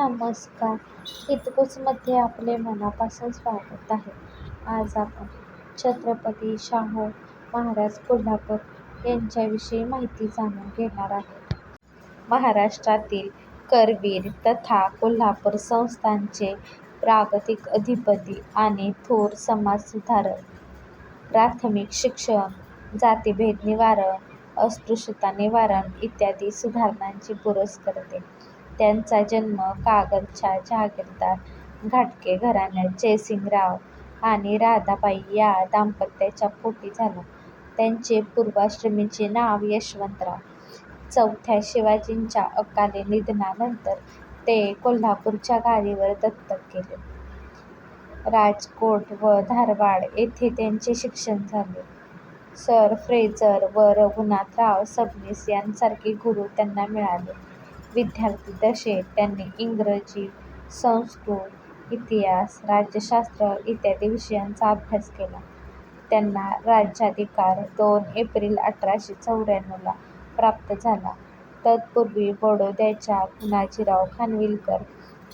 नमस्कार हितगुजमध्ये आपले मनापासून स्वागत आहे. आज आपण छत्रपती शाहू महाराज कोल्हापूर यांच्याविषयी माहिती जाणून घेणार आहे महाराष्ट्रातील करवीर तथा कोल्हापूर संस्थांचे प्रागतिक अधिपती आणि थोर समाजसुधारक. प्राथमिक शिक्षण, जातीभेद निवारण, अस्पृश्यता निवारण इत्यादी सुधारणांची पुरस्कर्ते. त्यांचा जन्म कागलच्या जहागीरदार घाटगे घराण्यात जयसिंगराव आणि राधाबाई या दाम्पत्याच्या पोटी झाला. त्यांचे पूर्वाश्रमीचे नाव यशवंतराव. चौथ्या शिवाजींच्या अकाली निधनानंतर ते कोल्हापूरच्या गादीवर दत्तक गेले. राजकोट व धारवाड येथे त्यांचे शिक्षण झाले. सर फ्रेझर व रघुनाथराव सबनीस यांसारखे गुरू त्यांना मिळाले. विद्यार्थीदशेत त्यांनी इंग्रजी, संस्कृत, इतिहास, राज्यशास्त्र इत्यादी विषयांचा अभ्यास केला. त्यांना राज्याधिकार दोन एप्रिल अठराशे चौऱ्याण्णवला प्राप्त झाला. तत्पूर्वी बडोद्याच्या पुनाजीराव खानविलकर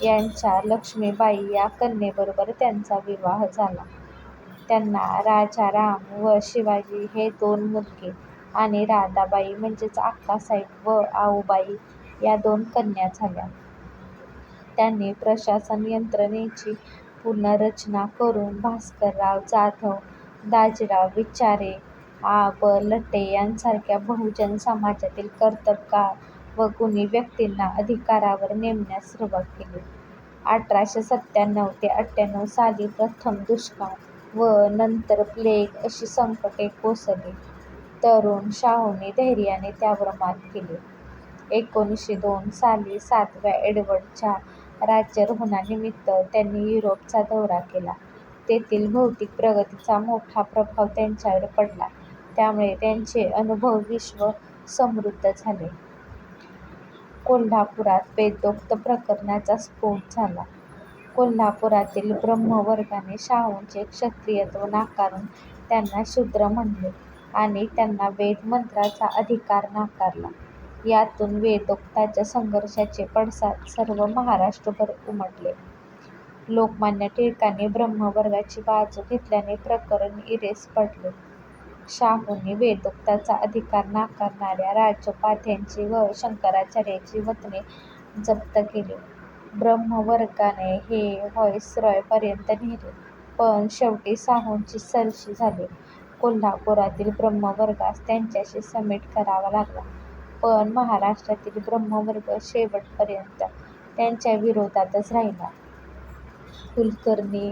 यांच्या लक्ष्मीबाई या कन्येबरोबर त्यांचा विवाह झाला. त्यांना राजाराम व शिवाजी हे दोन मुलगे आणि राधाबाई म्हणजेच अक्कासाहेब व आऊबाई या दोन कन्या झाल्या. त्यांनी प्रशासन यंत्रणेची पुनर्रचना करून भास्करराव जाधव, दाजीराव विचारे, आ. ब. लटे यांसारख्या बहुजन समाजातील कर्तबगार व गुणी व्यक्तींना अधिकारावर नेमण्यास सुरुवात केली. अठराशे सत्त्याण्णव ते अठ्ठ्याण्णव साली प्रथम दुष्काळ व नंतर प्लेग अशी संकटे कोसळली. तरुण शाहूने धैर्याने त्यावर मात केली. एकोणीसशे दोन साली सातव्या एडवर्डच्या राज्यारोहणानिमित्त त्यांनी युरोपचा दौरा केला. तेथील भौतिक प्रगतीचा मोठा प्रभाव त्यांच्यावर पडला. त्यामुळे त्यांचे अनुभवविश्व समृद्ध झाले. कोल्हापुरात वेदोक्त प्रकरणाचा स्फोट झाला. कोल्हापुरातील ब्राह्मवर्गाने शाहूंचे क्षत्रियत्व नाकारून त्यांना शूद्र म्हणले आणि त्यांना वेद-मंत्राचा अधिकार नाकारला. यातून वेदोक्ताच्या संघर्षाचे पडसाद सर्व महाराष्ट्रभर उमटले. लोकमान्य टिळकांनी ब्रह्मवर्गाची बाजू घेतल्याने प्रकरण इरेस पडले. शाहूंनी वेदोक्ताचा अधिकार नाकारणाऱ्या राजोपाध्यांची व शंकराचार्यांची वतने जप्त केली. ब्रह्मवर्गाने हे व्हाईसरॉयपर्यंत नेले, पण शेवटी शाहूंची सरशी झाली. कोल्हापुरातील ब्रह्मवर्गास त्यांच्याशी समेट करावा लागला, पण महाराष्ट्रातील ब्राह्मवर्ग शेवटपर्यंत त्यांच्या विरोधातच राहिला. कुलकर्णी,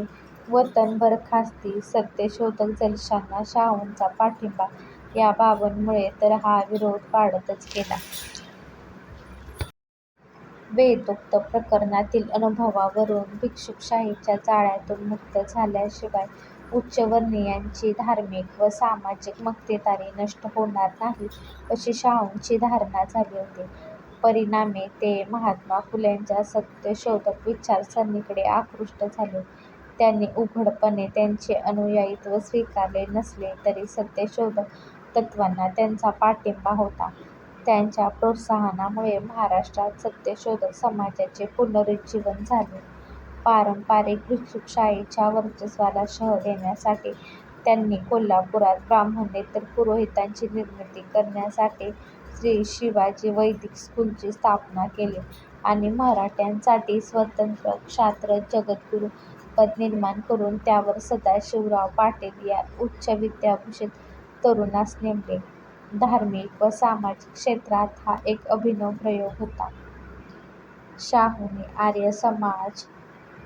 वतन बरखास्ती, सत्यशोधक जलशांना शाहूंचा पाठिंबा या बाबांमुळे तर हा विरोध वाढतच गेला. वेदोक्त प्रकरणातील अनुभवावरून भिक्षुकशाहीच्या जाळ्यातून मुक्त झाल्याशिवाय उच्चवर्णीयांची धार्मिक व सामाजिक मक्तेदारी नष्ट होणार नाही अशी शाहूंची धारणा झाली होती. परिणामी ते महात्मा फुल्यांच्या सत्यशोधक विचारसरणीकडे आकृष्ट झाले. त्यांनी उघडपणे त्यांचे अनुयायीत्व स्वीकारले नसले तरी सत्यशोधक तत्त्वांना त्यांचा पाठिंबा होता. त्यांच्या प्रोत्साहनामुळे महाराष्ट्रात सत्यशोधक समाजाचे पुनरुज्जीवन झाले. पारंपारिक भिक्षुकशाहीच्या वर्चस्वाला शह देण्यासाठी त्यांनी कोल्हापुरात ब्राह्मणेतर पुरोहितांची निर्मिती करण्यासाठी श्री शिवाजी वैदिक स्कूलची स्थापना केली आणि मराठ्यांसाठी स्वतंत्र क्षात्र जगद्गुरू पद निर्माण करून त्यावर सदाशिवराव पाटील या उच्च विद्याभूषित तरुणास नेमले. धार्मिक व सामाजिक क्षेत्रात हा एक अभिनव प्रयोग होता. शाहूने आर्य समाज,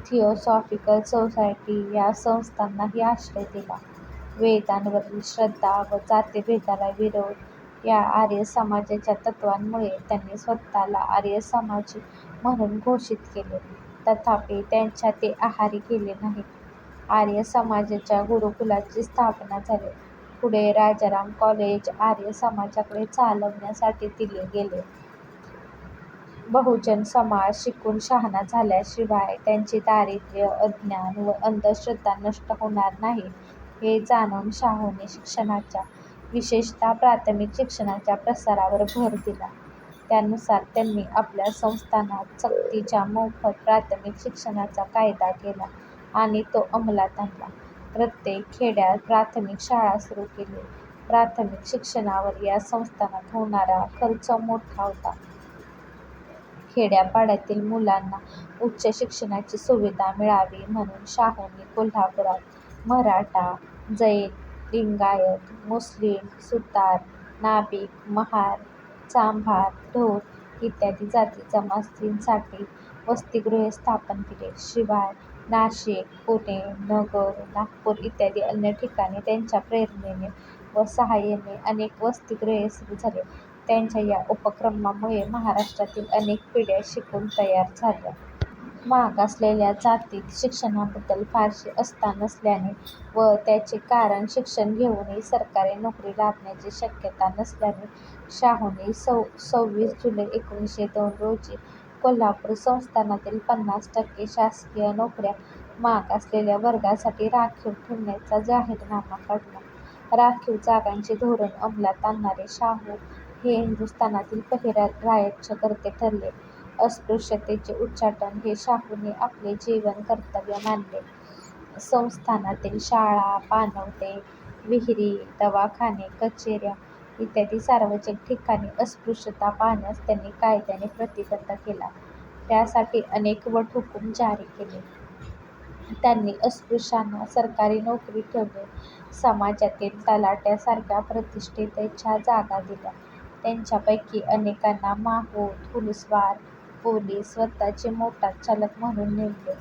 थिओसॉफिकल सोसायटी या संस्थांनाही आश्रय दिला. वेदांवरील श्रद्धा व जातीभेदाला विरोध या आर्य समाजाच्या तत्त्वांमुळे त्यांनी स्वतःला आर्य समाज म्हणून घोषित केले. तथापि त्यांच्या ते आहारी गेले नाहीत. आर्य समाजाच्या गुरुकुलाची स्थापना झाली. पुढे राजाराम कॉलेज आर्य समाजाकडे चालवण्यासाठी दिले गेले. बहुजन समाज शिकून शहाणा झाल्याशिवाय त्यांचे दारिद्र्य, अज्ञान व अंधश्रद्धा नष्ट होणार नाही हे जाणून शाहूने शिक्षणाच्या, विशेषतः प्राथमिक शिक्षणाच्या प्रसारावर भर दिला. त्यानुसार त्यांनी आपल्या संस्थानात सक्तीच्या मोफत प्राथमिक शिक्षणाचा कायदा केला आणि तो अंमलात आणला. प्रत्येक खेड्यात प्राथमिक शाळा सुरू केली. प्राथमिक शिक्षणावर या संस्थानात होणारा खर्च मोठा होता. खेड्यापाड्यातील मुलांना उच्च शिक्षणाची सुविधा मिळावी म्हणून शाहूंनी कोल्हापुरात मराठा, जैन, लिंगायत, मुस्लिम सुतार, नाभिक, महार, चांभार, ढोर इत्यादी जाती जमातींसाठी वसतिगृहे स्थापन केली. शिवाय नाशिक, पुणे, नगर, नागपूर इत्यादी अन्य ठिकाणी त्यांच्या प्रेरणेने व साहाय्याने अनेक वसतिगृहे सुरू झाली. त्यांच्या या उपक्रमामुळे महाराष्ट्रातील अनेक पिढ्या शिकून तयार झाल्या. मागासलेल्या जातीत शिक्षणाबद्दल फारशी आस्था नसल्याने व त्याचे कारण शिक्षण घेऊनही सरकारी नोकरी लाभण्याची शक्यता नसल्याने शाहूंनी सव्वीस जुलै एकोणीसशे दोन रोजी कोल्हापूर संस्थानातील पन्नास टक्के शासकीय नोकऱ्या मागासलेल्या वर्गासाठी राखीव ठेवण्याचा जाहीरनामा काढला. राखीव जागांचे धोरण अंमलात आणणारे शाहू हे हिंदुस्थानातील पहिले राज्यकर्ते ठरले. अस्पृश्यतेचे उच्चाटन हे शाहूने आपले जीवन कर्तव्य मानले. संस्थानातील शाळा, पाणवठे, विहिरी, दवाखाने, कचेऱ्या इत्यादी सार्वजनिक ठिकाणी अस्पृश्यता पाहण्यास त्यांनी कायद्याने प्रतिबंध केला. त्यासाठी अनेक वटहुकूम जारी केले. त्यांनी अस्पृश्यांना सरकारी नोकरीत ठेवले. समाजातील तलाठ्यासारख्या प्रतिष्ठेच्या जागा दिल्या. त्यांच्यापैकी अनेकांना माहूत, हुलस्वार, पोलीस, स्वतःचे मोटारचालक म्हणून नेमले.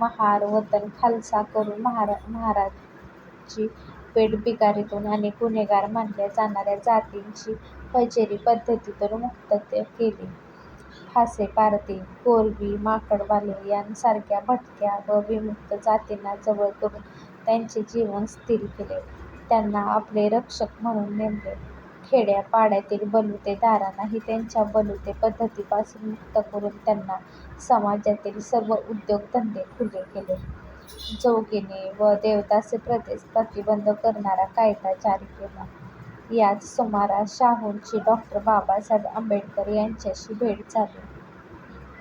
महार, वतन खालसा करून महाराची पेठ बिगारीतून आणि गुन्हेगार मानल्या जाणाऱ्या जातींची हजेरी पद्धतीतून मुक्त केली. फासेपारधी, कोळी, माकडवाले यांसारख्या भटक्या व विमुक्त जातींना जवळ करून त्यांचे जीवन स्थिर केले. त्यांना आपले रक्षक म्हणून नेमले. खेड्यापाड्यातील बलुतेदारांनाही त्यांच्या बलुते पद्धतीपासून मुक्त करून त्यांना समाजातील सर्व उद्योगधंदे खुले केले. जोगिनी व देवदासी प्रथेस प्रतिबंध करणारा कायदा जारी केला. याच सुमारास शाहूंची डॉ. बाबासाहेब आंबेडकर यांच्याशी भेट झाली.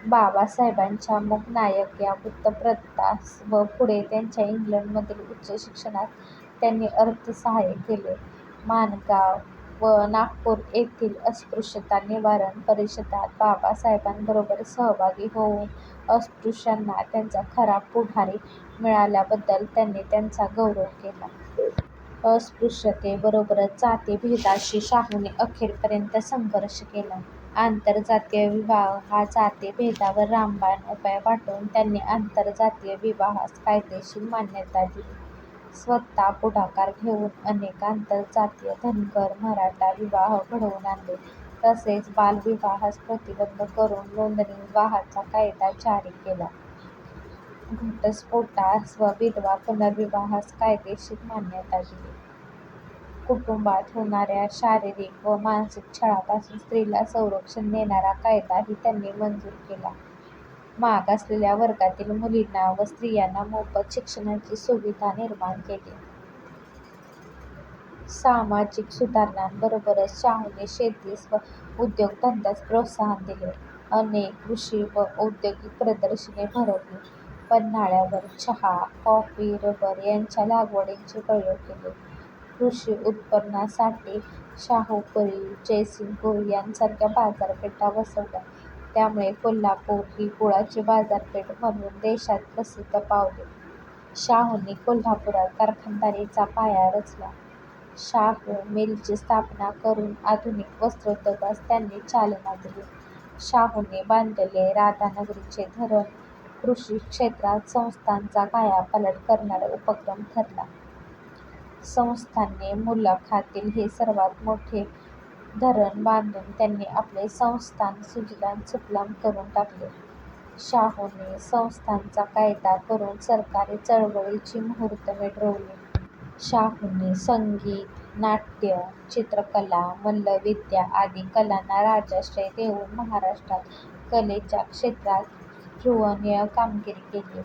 बाबासाहेबांच्या मूक नायक या वृत्तपत्रास व पुढे त्यांच्या इंग्लंडमधील उच्च शिक्षणास त्यांनी अर्थसहाय्य केले. माणगाव व नागपूर येथील अस्पृश्यता निवारण परिषदात बाबासाहेबांबरोबर सहभागी होऊन अस्पृश्यांना त्यांचा खरा पुढारी मिळाल्याबद्दल त्यांनी त्यांचा गौरव केला. अस्पृश्यतेबरोबरच जातीभेदाशी शाहूने अखेरपर्यंत संघर्ष केला. आंतरजातीय विवाह हा जातीभेदावर रामबाण उपाय वाटून त्यांनी आंतरजातीय विवाहास कायदेशीर मान्यता दिली. स्वतः पुढाकार घेऊन अनेक आंतरजातीय धनगर मराठा विवाह घडवून आणले. तसेच बालविवाहास प्रतिबंध करून नोंदणी विवाहाचा कायदा जारी केला. घटस्फोटास व विधवा पुनर्विवाहास कायदेशीर मान्यता दिली. कुटुंबात होणाऱ्या शारीरिक व मानसिक छळापासून स्त्रीला संरक्षण देणारा कायदाही त्यांनी मंजूर केला. मागासलेल्या वर्गातील मुलींना व स्त्रियांना मोफत शिक्षणाची सुविधा निर्माण केली. सामाजिक सुधारणांबरोबरच शाहूने शेतीस व उद्योगधंद्यास प्रोत्साहन दिले. अनेक कृषी व औद्योगिक प्रदर्शने भरवली. पन्हाळ्यावर चहा, कॉफी, रबर यांच्या लागवडींचे प्रयोग केले. कृषी उत्पन्नासाठी शाहूपुरी, जयसिंगपुरी यांसारख्या बाजारपेठा बसवल्या त्यामुळे कोल्हापूर ही गुळाची बाजारपेठ म्हणून देशात प्रसिद्धी पावली. शाहूंनी कोल्हापुरात कारखानदारीचा पाया रचला. शाहू मिलची स्थापना करून आधुनिक वस्त्रोद्योगास त्यांनी चालना दिली. शाहूंनी बांधलेले राधानगरीचे धरण कृषी क्षेत्रात संस्थांचा कायापालट करणारा उपक्रम ठरला. संस्थांनी मुलखातील हे सर्वात मोठे धरण बांधून त्यांनी आपले संस्थान सुजलाम सुफलाम करून टाकले. शाहूने संस्थांचा कायदा करून सरकारी चळवळीची मुहूर्तमेढ रोवली. शाहूने संगीत, नाट्य, चित्रकला, मल्लविद्या आदी कलांना राजाश्रय देऊन महाराष्ट्रात कलेच्या क्षेत्रात स्पृहणीय कामगिरी केली.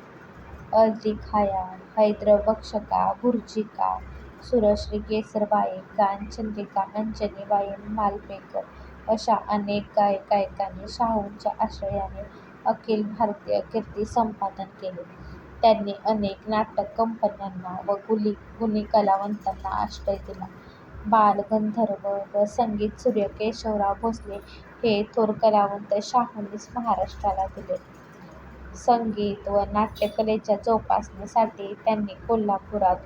अली हैद्र हैदरबक्षका, बुर्जिका, सुरश्री केसरबाई, गानचंद्रिका, अंजनीबाई मालपेकर अशा अनेक गायक गायिकांनी शाहूंच्या आश्रयाने अखिल भारतीय कीर्ती संपादन केले. त्यांनी अनेक नाटक कंपन्यांना व गुणी कलावंतांना आश्रय दिला. बाल गंधर्व व संगीतसूर्य केशवराव भोसले हे थोर कलावंत शाहूंनीच महाराष्ट्राला दिले. संगीत व नाट्यकलेच्या जोपासनेसाठी त्यांनी कोल्हापुरात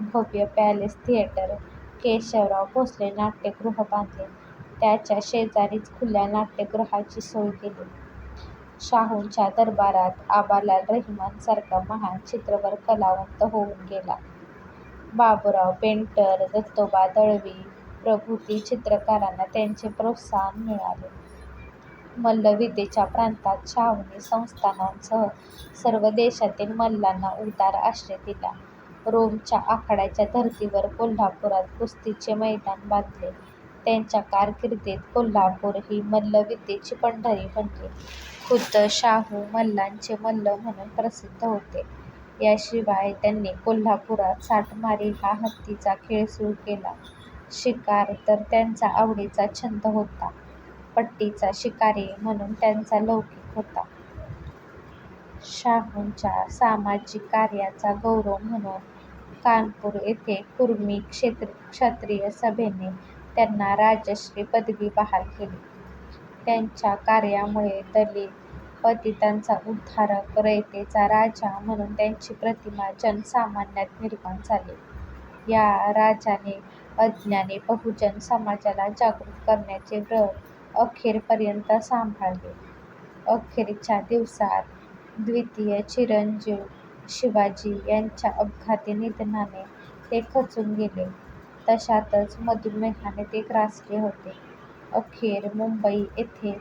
भव्य पॅलेस थिएटर, केशवराव भोसले नाट्यगृह बांधले. त्याच्या शेजारीच खुल्या नाट्यगृहाची सोय केली. शाहूंच्या दरबारात आबालाल रहिमांसारखा महान चित्रकार कलावंत होऊन गेला. बाबूराव पेंटर, दत्तोबा दळवी प्रभृती चित्रकारांना त्यांचे प्रोत्साहन मिळाले. मल्लविद्येच्या प्रांतात शाहूंनी संस्थानांसह सर्व देशातील मल्लांना उदार आश्रय दिला. रोमच्या आखाड्याच्या धर्तीवर कोल्हापुरात कुस्तीचे मैदान बांधले. त्यांच्या कारकिर्दीत कोल्हापूर ही मल्लविद्येची पंढरी बनली. खुद्द शाहू मल्लांचे मल्ल म्हणून प्रसिद्ध होते. याशिवाय त्यांनी कोल्हापुरात साठमारी हा हत्तीचा खेळ सुरू केला. शिकार तर त्यांचा आवडीचा छंद होता. पट्टीचा शिकारी म्हणून त्यांचा लौकिक होता. शाहूंच्या सामाजिक कार्याचा गौरव म्हणून कानपूर येथे कुर्मी क्षेत्र क्षत्रिय सभेने त्यांना राजश्री पदवी बहाल केली. त्यांच्या कार्यामुळे दलित, पतितांचा उद्धारक, रयतेचा राजा म्हणून त्यांची प्रतिमा जनसामान्यात निर्माण झाली. या राजाने अज्ञानी बहुजन समाजाला जागृत करण्याचे व्रत अखेरपर्यंत सांभाळले. अखेरच्या दिवसात द्वितीय चिरंजीव शिवाजी यांच्या अपघाती निधनाने ते खचून गेले. तशातच मधुमेहाने ते ग्रासले होते. अखेर मुंबई येथे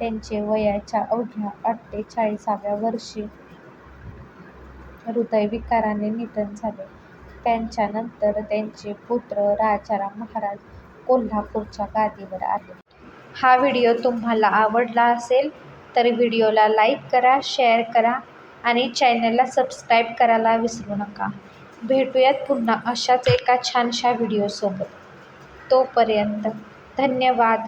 त्यांचे वयाच्या अवघ्या अठ्ठेचाळीसाव्या वर्षी हृदयविकाराने निधन झाले. त्यांच्यानंतर त्यांचे पुत्र राजाराम महाराज कोल्हापूरच्या गादीवर आले. हा व्हिडिओ तुम्हाला आवडला असेल तर व्हिडिओला लाईक करा, शेअर करा आणि चॅनलला सबस्क्राईब करायला विसरू नका. भेटूयात पुन्हा अशाच एका छानशा व्हिडिओसोबत. तोपर्यंत धन्यवाद.